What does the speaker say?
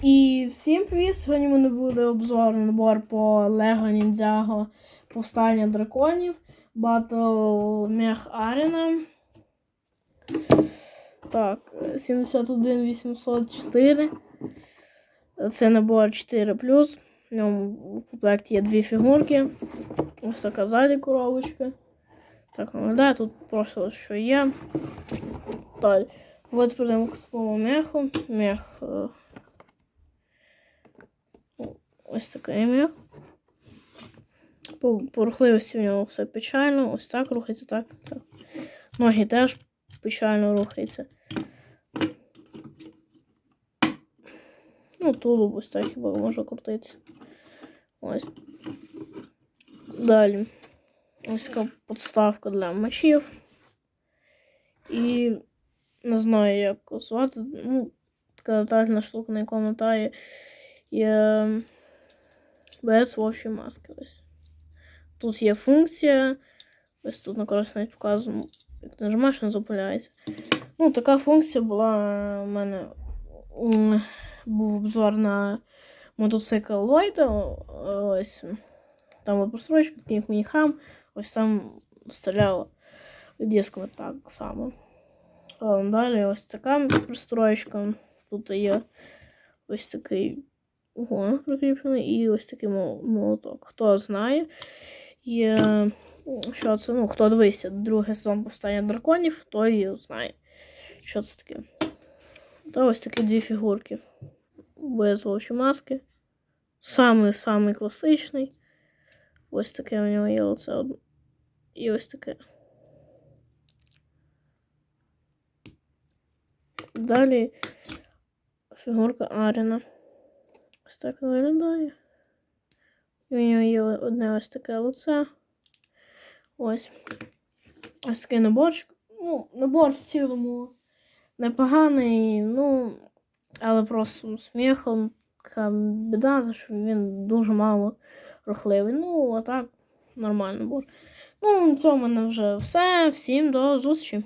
І всім привіт! Сьогодні в мене буде обзор набор по Lego Ninjago Повстання драконів Battle Mech Arena. Так, 71804. Це набор 4 В ньому в комплекті є дві фігурки. Ось така ззаді коробочка. Так виглядає, тут просто що є. Далі. Перейдемо к своєму меху. Мех. Ось такий мех. По, по рухливості в нього все печально. Ось так рухається, так, так. Ноги теж печально рухаються. Ну, тулуб ось так хіба може крутитися. Ось. Далі. Ось така подставка для мечів. І не знаю, як звати. Ну, така детальна штука, на яку мотає є без вовчої маски. Ось. Тут є функція. Ось тут на користь навіть показано, як нажимаєш, він зупиняється. Ну, така функція була у мене. Був обзор на мотоцикл Ллойда. Ось там була прострочка, такий міні-храм. Ось там стріляла дисками так само. Далі ось така пристроєчка. Тут є ось такий гон прикріплений і ось такий мол- молоток. Хто знає, є, що це, ну, хто дивився другий сезон повстання драконів, той знає, що це таке. Та ось такі дві фігурки. Без вовчої маски. Самий самий класичний. Ось таке у нього є лице. І ось таке. Далі фігурка Аріна. Ось так виглядає. У нього є одне ось таке лице. Ось. Ось такий наборчик. Ну, набор в цілому непоганий, ну, але просто сміхом така біда, що він дуже мало рухливий. Ну, а так, нормальний набор. Ну, на цьому в мене вже все. Всім до зустрічі.